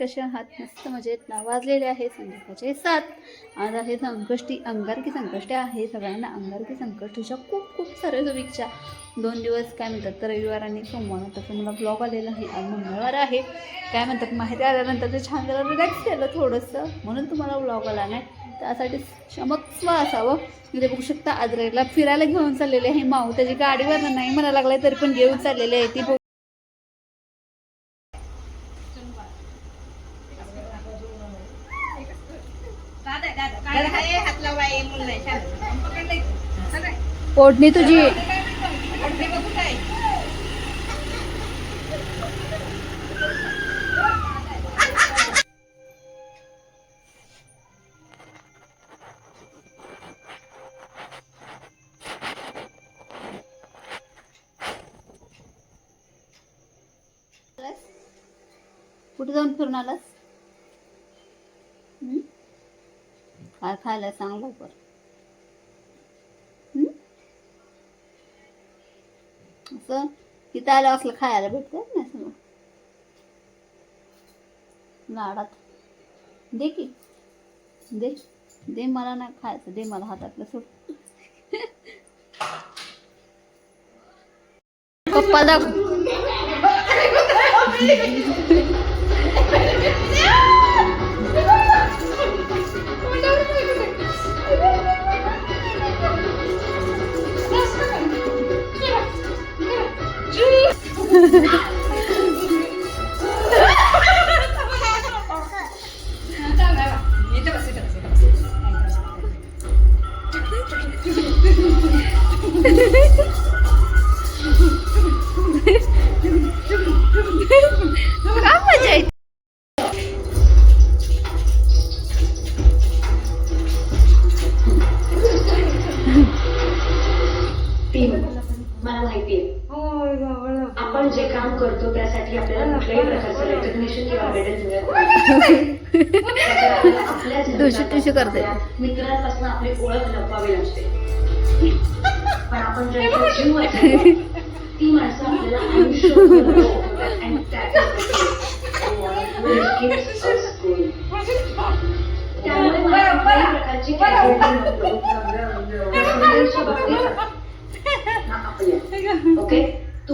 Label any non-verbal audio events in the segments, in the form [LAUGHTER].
कशा आहात मस्त मजेत ना वाजलेले आहे संध्याकाळचे सात आज आहे संकष्टी अंगारकी संकष्टी आहे सगळ्यांना अंगारकी संकष्टीच्या खूप खूप साऱ्या शुभेच्छा. दोन दिवस काय म्हणतात तर रविवार आणि सोमवार. तसं मला ब्लॉग आलेला आहे आज मंगळवार आहे. काय म्हणतात माहिती आल्यानंतर ते छान जरा रिलॅक्स केलं थोडंसं. म्हणून तुम्हाला ब्लॉग आला नाही. त्यासाठी क्षमस्व असावं. म्हणजे बघू शकता आजरेला फिरायला घेऊन चाललेले आहे माऊ. त्याची गाडीवर नाही म्हणा लागलाय तरी पण घेऊन चाललेली आहे ती. पोटणी तुझी. कुठे जाऊन फिरून आलास? काय खायला सांग लवकर? असं? तिथं आलं असलं खायला भेटतं ना सगळं? लाडात दे की. दे. दे मला नाही खायचं. दे मला हातातलं सोड. पप्पा दाखव. [LAUGHS] [LAUGHS] काय [LAUGHS] जे काम करतो त्यासाठी आपल्याला कुठल्याही प्रकारचं रेकग्नेशन किंवा मेडल मिळत नाही. त्याच्यात [LAUGHS] आपल्या मित्रांपासून आपली ओळख लपवावी लागते. पण आपण जीव ती माणसं आपल्याला. त्यामुळे प्रकारची. ओके [LAUGHS]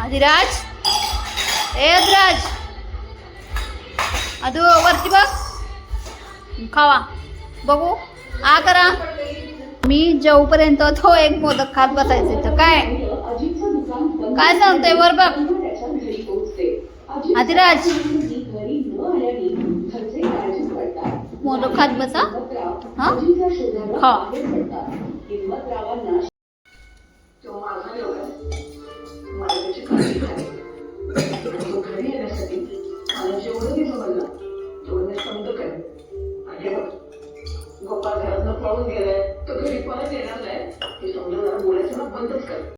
अधिराज ए अधिराज अदू वरती बघ. खावा. बघू. आ करा. मी जेवपर्यंत तो एक मोदक खात बसायचं तर काय? काय सांगतोय? वर बघ. आदिराज. मोदक खात बसा. हा? हा गोपाळ पळून गेलाय. तो घरी परत येणार नाही. हे समजून बोलायचं ना बंदच कर.